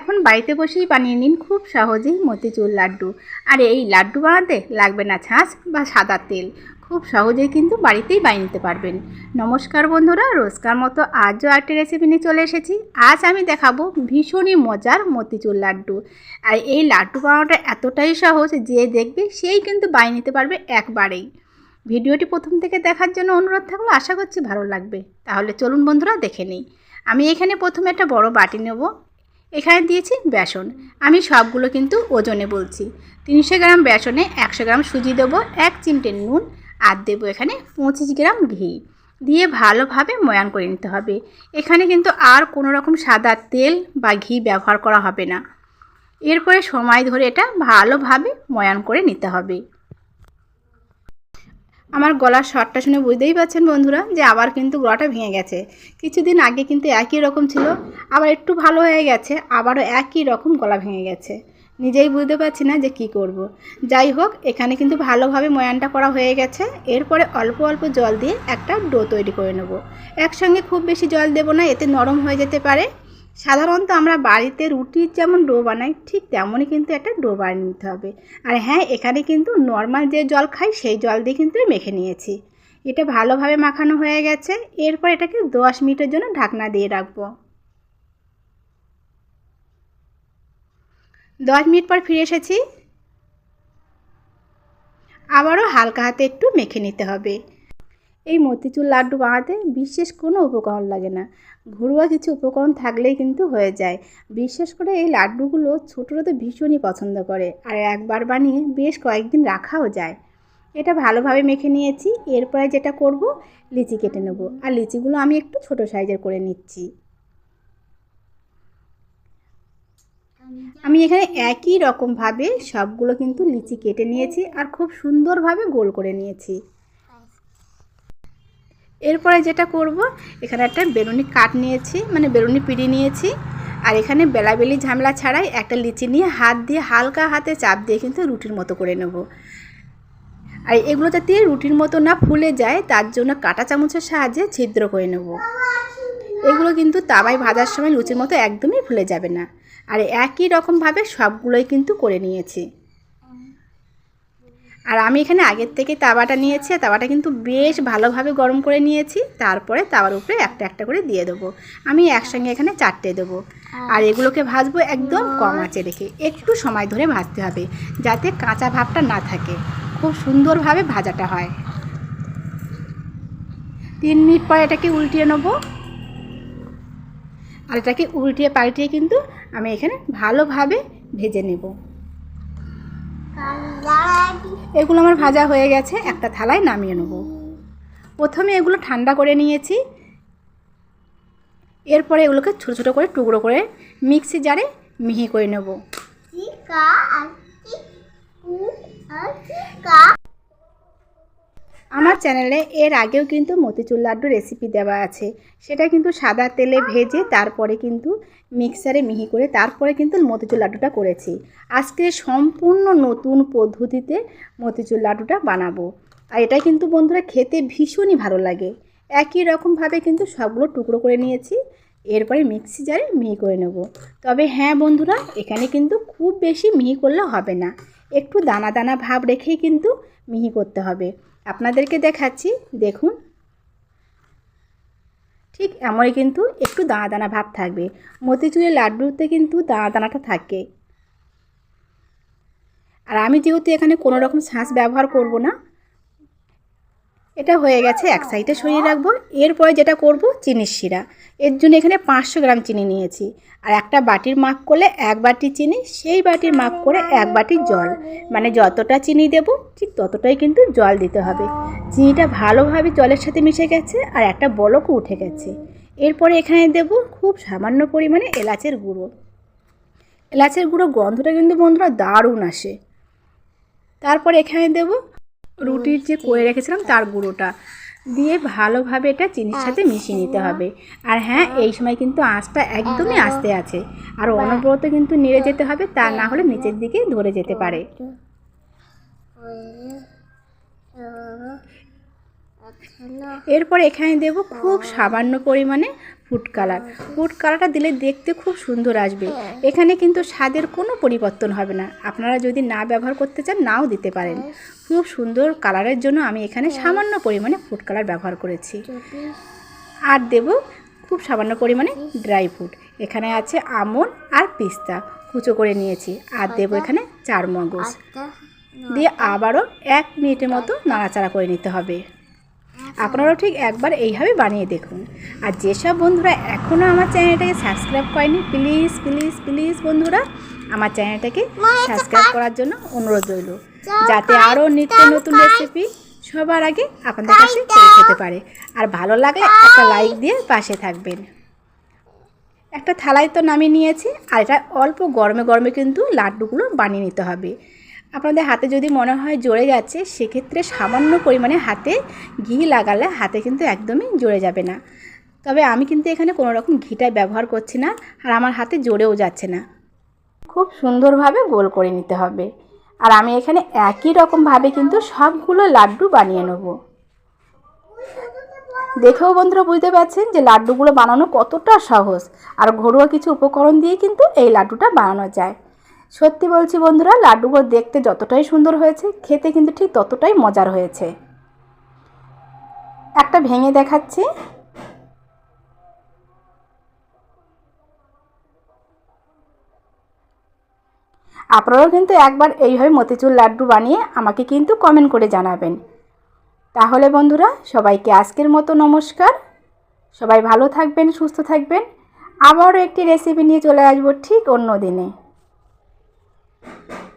এখন বাড়িতে বসেই বানিয়ে নিন খুব সহজেই মতিচুর লাড্ডু। আর এই লাড্ডু বানাতে লাগবে না ছাঁচ বা সাদা তেল। খুব সহজেই কিন্তু বাড়িতেই বানিয়ে নিতে পারবেন। নমস্কার বন্ধুরা, রোজকার মতো আজও আরেকটি রেসিপি নিয়ে চলে এসেছি। আজ আমি দেখাবো ভীষণই মজার মতিচুর লাড্ডু। আর এই লাড্ডু বানানোটা এতটাই সহজ যে দেখবে সেই কিন্তু বানিয়ে নিতে পারবে একবারেই। ভিডিওটি প্রথম থেকে দেখার জন্য অনুরোধ থাকল, আশা করছি ভালো লাগবে। তাহলে চলুন বন্ধুরা, দেখে নিই। আমি এখানে প্রথমে একটা বড় বাটি নেব। এখানে দিয়েছি বেসন। আমি সবগুলো কিন্তু ওজনে বলছি। তিনশো গ্রাম বেসনে একশো গ্রাম সুজি দেবো, এক চিমটে নুন, আর দেবো এখানে পঁচিশ গ্রাম ঘি। দিয়ে ভালোভাবে ময়ান করে নিতে হবে। এখানে কিন্তু আর কোনো রকম সাদা তেল বা ঘি ব্যবহার করা হবে না। এরপরে সময় ধরে এটা ভালোভাবে ময়ান করে নিতে হবে। আমার গলার শটটা শুনে বুঝতেই পারছেন বন্ধুরা যে আবার কিন্তু গলাটা ভেঙে গেছে। কিছুদিন আগে কিন্তু একই রকম ছিল, আবার একটু ভালো হয়ে গেছে, আবারও একই রকম গলা ভেঙে গেছে। নিজেই বুঝতে পারছি না যে কি করব। যাই হোক, এখানে কিন্তু ভালোভাবে ময়ানটা করা হয়ে গেছে। এরপরে অল্প অল্প জল দিয়ে একটা ডো তৈরি করে নেব। একসঙ্গে খুব বেশি জল দেব না, এতে নরম হয়ে যেতে পারে। সাধারণত আমরা বাড়িতে রুটির যেমন ডো বানাই, ঠিক তেমনই কিন্তু একটা ডো বানিয়ে নিতে হবে। আর হ্যাঁ এখানে কিন্তু নর্মাল যে জল খাই, সেই জল দিয়ে কিন্তু মেখে নিয়েছি। এটা ভালোভাবে মাখানো হয়ে গেছে। এরপর এটাকে দশ মিনিটের জন্য ঢাকনা দিয়ে রাখব। দশ মিনিট পর ফিরে এসেছি। আবারও হালকা হাতে একটু মেখে নিতে হবে। এই মতিচুর লাড্ডু বানাতে বিশেষ কোনো উপকরণ লাগে না। ঘরোয়া কিছু উপকরণ থাকলেই কিন্তু হয়ে যায়। বিশেষ করে এই লাড্ডুগুলো ছোটরা তো ভীষণই পছন্দ করে আর একবার বানিয়ে বেশ কয়েকদিন রাখাও যায়। এটা ভালোভাবে মেখে নিয়েছি, এরপরে যেটা করব লিচি কেটে নেব। আর লিচিগুলো আমি একটু ছোট সাইজের করে নিচ্ছি। আমি এখানে একই রকমভাবে সবগুলো কিন্তু লিচি কেটে নিয়েছি আর খুব সুন্দরভাবে গোল করে নিয়েছি। এরপরে যেটা করব, এখানে একটা বেলুনি কাঠ নিয়েছি মানে বেলুনি পিড়ি নিয়েছি, আর এখানে বেলাবেলি ঝামেলা ছাড়াই একটা লিচি নিয়ে হাত দিয়ে হালকা হাতে চাপ দিয়ে কিন্তু রুটির মতো করে নেব। আর এগুলো যাতে রুটির মতো না ফুলে যায়, তার জন্য কাঁটা চামচের সাহায্যে ছিদ্র করে নেব। এগুলো কিন্তু তাওয়ায় ভাজার সময় লুচির মতো একদমই ফুলে যাবে না। আর একই রকমভাবে সবগুলোই কিন্তু করে নিয়েছি। আর আমি এখানে আগের থেকে তাওয়াটা নিয়েছি তাওয়াটা কিন্তু বেশ ভালোভাবে গরম করে নিয়েছি। তারপরে তাওয়ার উপরে একটা একটা করে দিয়ে দেবো। আমি একসঙ্গে এখানে চারটে দেবো। আর এগুলোকে ভাজবো একদম কম আঁচে রেখে। একটু সময় ধরে ভাজতে হবে, যাতে কাঁচা ভাবটা না থাকে। খুব সুন্দরভাবে ভাজাটা হয়। তিন মিনিট পরে এটাকে উল্টিয়ে নেব। আর এটাকে উল্টিয়ে পাল্টিয়ে কিন্তু আমি এখানে ভালোভাবে ভেজে নেব। এগুলো আমার ভাজা হয়ে গেছে, একটা থালায় নামিয়ে নেব। প্রথমে এগুলো ঠান্ডা করে নিয়েছি। এরপরে এগুলোকে ছোটো ছোটো করে, টুকরো করে মিক্সি জারে মিহি করে নেব। আমার চ্যানেলে এর আগেও কিন্তু মতিচুর লাড্ডু রেসিপি দেওয়া আছে। সেটা কিন্তু সাদা তেলে ভেজে তারপরে কিন্তু মিক্সারে মিহি করে তারপরে কিন্তু মতিচুর লাড্ডুটা করেছি। আজকে সম্পূর্ণ নতুন পদ্ধতিতে মতিচুর লাড্ডুটা বানাবো। আর এটা কিন্তু বন্ধুরা খেতে ভীষণই ভালো লাগে। একই রকমভাবে কিন্তু সবগুলো টুকরো করে নিয়েছি। এরপরে মিক্সি জারে মিহি করে নেব। তবে হ্যাঁ বন্ধুরা, এখানে কিন্তু খুব বেশি মিহি করলে হবে না। একটু দানা দানা ভাব রেখেই কিন্তু মিহি করতে হবে। আপনাদেরকে দেখাচ্ছি, দেখুন। ঠিক এমনই কিন্তু একটু দানা দানা ভাব থাকবে। মতিচুরের লাড্ডুতে কিন্তু দানা দানাটা থাকে। আর আমি যেহেতু এখানে কোনো রকম শাঁস ব্যবহার করব না এটা হয়ে গেছে, এক সাইডে সরিয়ে রাখব। এরপরে যেটা করব, চিনির শিরা। এর জন্য এখানে পাঁচশো গ্রাম চিনি নিয়েছি। আর একটা বাটির মাপ করলে এক বাটি চিনি, সেই বাটির মাপ করে এক বাটি জল। মানে যতটা চিনি দেব, ঠিক ততটাই কিন্তু জল দিতে হবে। চিনিটা ভালোভাবে জলের সাথে মিশে গেছে আর একটা বলকও উঠে গেছে। এরপরে এখানে দেব খুব সামান্য পরিমাণে এলাচের গুঁড়ো। এলাচের গুঁড়ো গন্ধটা কিন্তু বন্ধুরা দারুণ আসে। তারপর এখানে দেব রুটির যে করে রেখেছিলাম তার গুঁড়োটা দিয়ে ভালোভাবে এটা চিনির সাথে মিশিয়ে নিতে হবে। আর হ্যাঁ এই সময় কিন্তু আঁচটা একদমই আস্তে আছে। আর অনবরত কিন্তু নেড়ে যেতে হবে তা না হলে নিচের দিকে ধরে যেতে পারে। এরপর এখানে দেব খুব সামান্য পরিমাণে ফুড কালার। ফুড কালারটা দিলে দেখতে খুব সুন্দর আসবে। এখানে কিন্তু স্বাদের কোনো পরিবর্তন হবে না। আপনারা যদি না ব্যবহার করতে চান, নাও দিতে পারেন। খুব সুন্দর কালারের জন্য আমি এখানে সামান্য পরিমাণে ফুড কালার ব্যবহার করেছি। আর দেব খুব সামান্য পরিমাণে ড্রাই ফ্রুট। এখানে আছে আমন আর পিস্তা। কুচো করে নিয়েছি। আর দেব এখানে চার মগজ দিয়ে আবারও এক মিনিটের মতো নাড়াচাড়া করে নিতে হবে। আপনারাও ঠিক একবার এইভাবে বানিয়ে দেখুন। আর যেসব বন্ধুরা এখনও আমার চ্যানেলটাকে সাবস্ক্রাইব করেনি প্লিজ প্লিজ প্লিজ বন্ধুরা আমার চ্যানেলটাকে সাবস্ক্রাইব করার জন্য অনুরোধ রইল। যাতে আরও নিত্য নতুন রেসিপি সবার আগে আপনাদের কাছে পৌঁছতে পারে। আর ভালো লাগলে একটা লাইক দিয়ে পাশে থাকবেন। একটা থালায় তো নামিয়ে নিয়েছি আর এটা অল্প গরমে গরমে কিন্তু লাড্ডুগুলো বানিয়ে নিতে হবে। আপনাদের হাতে যদি মনে হয় জড়ে যাচ্ছে, সেক্ষেত্রে সামান্য পরিমাণে হাতে ঘি লাগালে হাতে কিন্তু একদমই জড়ে যাবে না। তবে আমি কিন্তু এখানে কোনো রকম ঘিটা ব্যবহার করছি না আর আমার হাতে জড়েও যাচ্ছে না। খুব সুন্দরভাবে গোল করে নিতে হবে। আর আমি এখানে একই রকমভাবে কিন্তু সবগুলো লাড্ডু বানিয়ে নেব। দেখেও বন্ধুরা বুঝতে পারছেন যে লাড্ডুগুলো বানানো কতটা সহজ। আর ঘরোয়া কিছু উপকরণ দিয়ে কিন্তু এই লাড্ডুটা বানানো যায়। সত্যি বলছি বন্ধুরা, লাড্ডুগুলো দেখতে যতটাই সুন্দর হয়েছে, খেতে কিন্তু ঠিক ততটাই মজার হয়েছে। একটা ভেঙে দেখাচ্ছি। আপনারাও কিন্তু একবার এইভাবে মতিচুর লাড্ডু বানিয়ে আমাকে কিন্তু কমেন্ট করে জানাবেন। তাহলে বন্ধুরা, সবাইকে আজকের মতো নমস্কার। সবাই ভালো থাকবেন, সুস্থ থাকবেন। আবারও একটি রেসিপি নিয়ে চলে আসব ঠিক অন্য দিনে। Thank you.